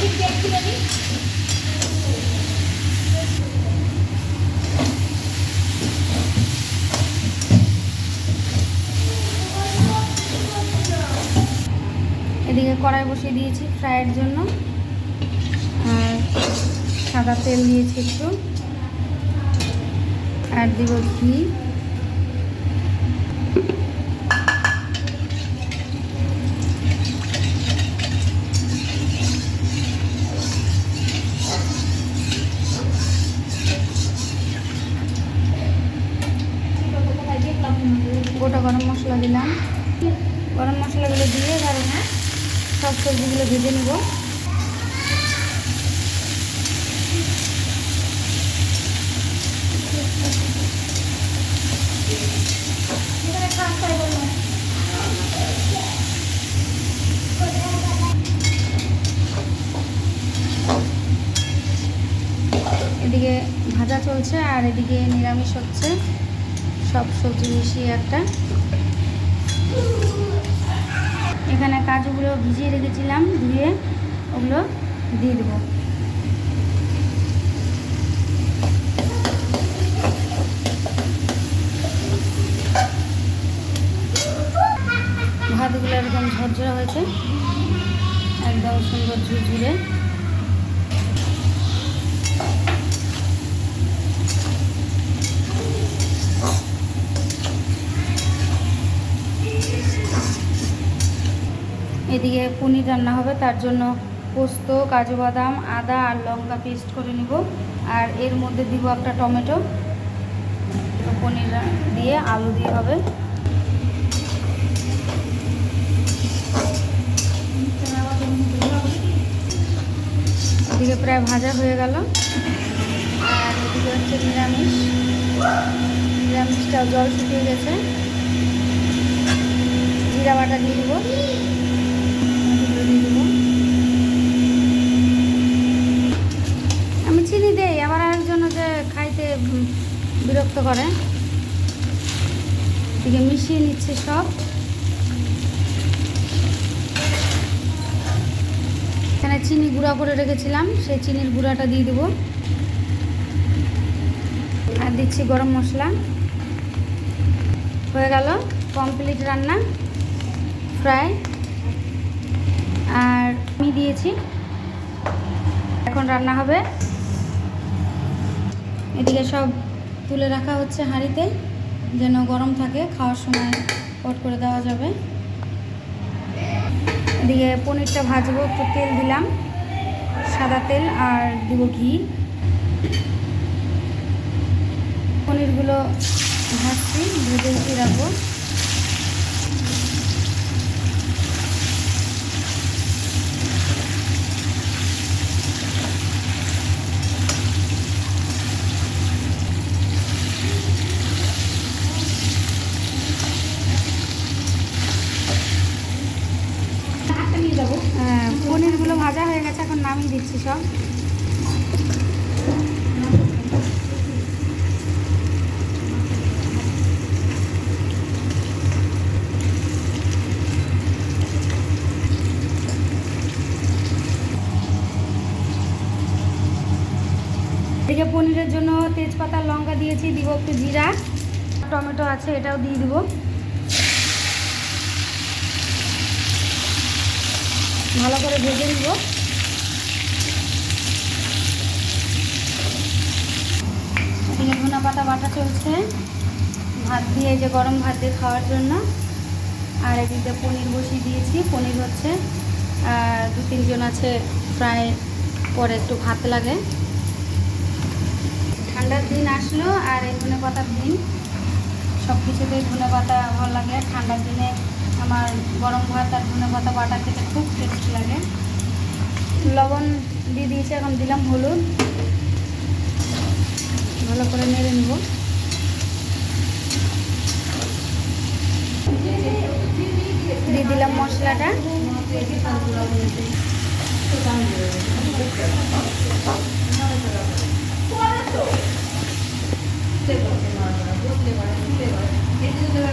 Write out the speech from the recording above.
এদিকে কড়াই বসিয়ে দিয়েছি ফ্রাইয়ের জন্য। আর সাদা তেল দিয়েছি একটু। আর দিব ঘি। গোটা গরম মশলা দিলাম। গরম মশলাগুলো দিয়ে এবার সব সবজিগুলো ভেজে নেব। এদিকে ভাজা চলছে আর এদিকে নিরামিষ হচ্ছে। সব সবজি মিশিয়ে একটা। এখানে কাজুগুলো ভিজিয়ে রেখেছিলাম, ধুয়ে ওগুলো দিয়ে দেবো। ভাতগুলো একদম ঝরঝরা হয়েছে, একদম সুন্দর ঝুরঝুরে। এদিকে পনির রান্না হবে, তার জন্য পোস্ত, কাজু বাদাম, আদা আর লঙ্কা পেস্ট করে নিব। আর এর মধ্যে দিব একটা টমেটো। পনির দিয়ে আলু দিয়ে হবে। এদিকে প্রায় ভাজা হয়ে গেল। আর এদিকে হচ্ছে নিরামিষ। নিরামিষটাও জল শুকিয়ে গেছে। জিরা বাটা দিয়ে দেবো। আমি চিনি দেই আবার আরেকজন যে খাইতে বিরক্ত করে। এদিকে মিশিয়ে নিচ্ছে সব। এখানে চিনি গুঁড়া করে রেখেছিলাম, সেই চিনির গুঁড়াটা দিয়ে দেবো। আর দিচ্ছি গরম মশলা। হয়ে গেল কমপ্লিট রান্না। ফ্রাই আর আমি দিয়েছি। এখন রান্না হবে। এদিকে সব তুলে রাখা হচ্ছে হাঁড়িতে, যেন গরম থাকে, খাওয়ার সময় পট করে দেওয়া যাবে। এদিকে পনিরটা ভাজবো, একটু তেল দিলাম, সাদা তেল, আর দিব ঘি। পনিরগুলো ভাজছি, ভেজে রাখব হ্যাঁ, পনিরগুলো ভাজা হয়ে গেছে, এখন নামিয়ে দিচ্ছি সব। এদিকে পনিরের জন্য তেজপাতা, লঙ্কা দিয়েছি, দিব একটু জিরা। টমেটো আছে, এটাও দিয়ে দিব। ভালো করে ভেজে নিব। এদিকে ধনা পাতা বাটা চলছে। ভাত দিয়ে যে গরম ভাত দিয়ে খাওয়ার জন্য। আর এদিকে পনির বসিয়ে দিয়েছি। পনির হচ্ছে দু তিনজন আছে, প্রায় পরে একটু ভাত লাগে। ঠান্ডার দিন আসলো আর এই ধনে পাতার দিন। সব কিছুতেই ধনে পাতা ভালো লাগে। ঠান্ডার দিনে আমার গরম ভাত আর ধনে পাতা বাটা খেতে খুব টেস্ট লাগে। লবণ দিয়ে দিয়েছি, এখন দিলাম হলুদ। ভালো করে নেড়ে নেব। দিয়ে দিলাম মশলাটা।